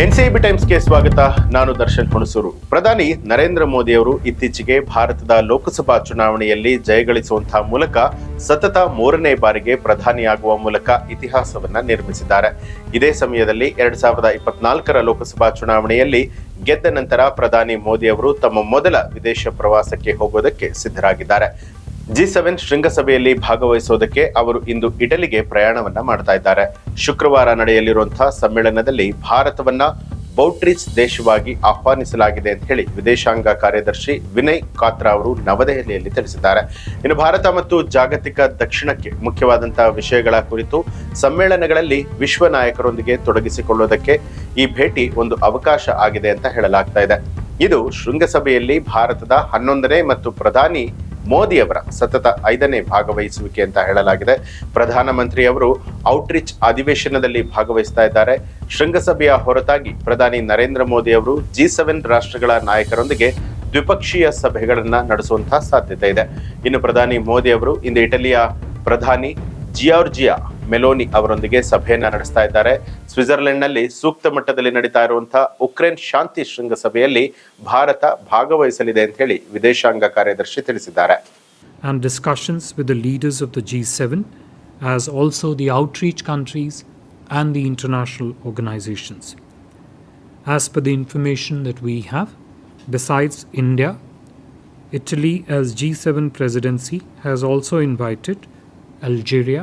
NCIB ಟೈಮ್ಸ್ಗೆ ಸ್ವಾಗತ. ನಾನು ದರ್ಶನ್ ಹುಣಸೂರು. ಪ್ರಧಾನಿ ನರೇಂದ್ರ ಮೋದಿ ಅವರು ಇತ್ತೀಚೆಗೆ ಭಾರತದ ಲೋಕಸಭಾ ಚುನಾವಣೆಯಲ್ಲಿ ಜಯಗಳಿಸುವಂತಹ ಮೂಲಕ ಸತತ ಮೂರನೇ ಬಾರಿಗೆ ಪ್ರಧಾನಿಯಾಗುವ ಮೂಲಕ ಇತಿಹಾಸವನ್ನ ನಿರ್ಮಿಸಿದ್ದಾರೆ. ಇದೇ ಸಮಯದಲ್ಲಿ ಎರಡ್ ಸಾವಿರದ ಇಪ್ಪತ್ನಾಲ್ಕರ ಲೋಕಸಭಾ ಚುನಾವಣೆಯಲ್ಲಿ ಗೆದ್ದ ನಂತರ ಪ್ರಧಾನಿ ಮೋದಿ ಅವರು ತಮ್ಮ ಮೊದಲ ವಿದೇಶ ಪ್ರವಾಸಕ್ಕೆ ಹೋಗೋದಕ್ಕೆ ಸಿದ್ಧರಾಗಿದ್ದಾರೆ. ಜಿ ಸೆವೆನ್ ಶೃಂಗಸಭೆಯಲ್ಲಿ ಭಾಗವಹಿಸೋದಕ್ಕೆ ಅವರು ಇಂದು ಇಟಲಿಗೆ ಪ್ರಯಾಣವನ್ನ ಮಾಡ್ತಾ ಇದ್ದಾರೆ. ಶುಕ್ರವಾರ ನಡೆಯಲಿರುವಂತಹ ಸಮ್ಮೇಳನದಲ್ಲಿ ಭಾರತವನ್ನ ಬೌಟ್ರಿಚ್ ದೇಶವಾಗಿ ಆಹ್ವಾನಿಸಲಾಗಿದೆ ಅಂತ ಹೇಳಿ ವಿದೇಶಾಂಗ ಕಾರ್ಯದರ್ಶಿ ವಿನಯ್ ಕಾತ್ರಾ ಅವರು ನವದೆಹಲಿಯಲ್ಲಿ ತಿಳಿಸಿದ್ದಾರೆ. ಇನ್ನು ಭಾರತ ಮತ್ತು ಜಾಗತಿಕ ದಕ್ಷಿಣಕ್ಕೆ ಮುಖ್ಯವಾದಂತಹ ವಿಷಯಗಳ ಕುರಿತು ಸಮ್ಮೇಳನಗಳಲ್ಲಿ ವಿಶ್ವ ನಾಯಕರೊಂದಿಗೆ ತೊಡಗಿಸಿಕೊಳ್ಳುವುದಕ್ಕೆ ಈ ಭೇಟಿ ಒಂದು ಅವಕಾಶ ಆಗಿದೆ ಅಂತ ಹೇಳಲಾಗ್ತಾ ಇದೆ. ಇದು ಶೃಂಗಸಭೆಯಲ್ಲಿ ಭಾರತದ ಹನ್ನೊಂದನೇ ಮತ್ತು ಪ್ರಧಾನಿ ಮೋದಿಯವರ ಸತತ ಐದನೇ ಭಾಗವಹಿಸುವಿಕೆ ಅಂತ ಹೇಳಲಾಗಿದೆ. ಪ್ರಧಾನಮಂತ್ರಿ ಅವರು ಔಟ್ರೀಚ್ ಅಧಿವೇಶನದಲ್ಲಿ ಭಾಗವಹಿಸ್ತಾ ಇದ್ದಾರೆ. ಶೃಂಗಸಭೆಯ ಹೊರತಾಗಿ ಪ್ರಧಾನಿ ನರೇಂದ್ರ ಮೋದಿ ಅವರು ಜಿ ಸೆವೆನ್ ರಾಷ್ಟ್ರಗಳ ನಾಯಕರೊಂದಿಗೆ ದ್ವಿಪಕ್ಷೀಯ ಸಭೆಗಳನ್ನು ನಡೆಸುವಂತಹ ಸಾಧ್ಯತೆ ಇದೆ. ಇನ್ನು ಪ್ರಧಾನಿ ಮೋದಿ ಅವರು ಇಂದು ಇಟಲಿಯ ಪ್ರಧಾನಿ ಜಿಯಾರ್ಜಿಯಾ ಮೆಲೋನಿ ಅವರೊಂದಿಗೆ ಸಭೆಯನ್ನ ನಡೆಸ್ತಾ ಇದ್ದಾರೆ ಸ್ವಿಟ್ಜರ್ಲೆಂಡ್ನಲ್ಲಿ ಸೂಕ್ತ ಮಟ್ಟದಲ್ಲಿ ನಡೀತಾ ಇರುವಂತಹ ಉಕ್ರೇನ್ ಶಾಂತಿ ಶೃಂಗಸಭೆಯಲ್ಲಿ ಭಾರತ ಭಾಗವಹಿಸಲಿದೆ ಅಂತ ಹೇಳಿ ವಿದೇಶಾಂಗ ಕಾರ್ಯದರ್ಶಿ ತಿಳಿಸಿದ್ದಾರೆ and discussions with the leaders of the G7, as also the outreach countries and the international organizations. As per the information that we have, besides India, Italy, as G7 presidency, has also invited Algeria,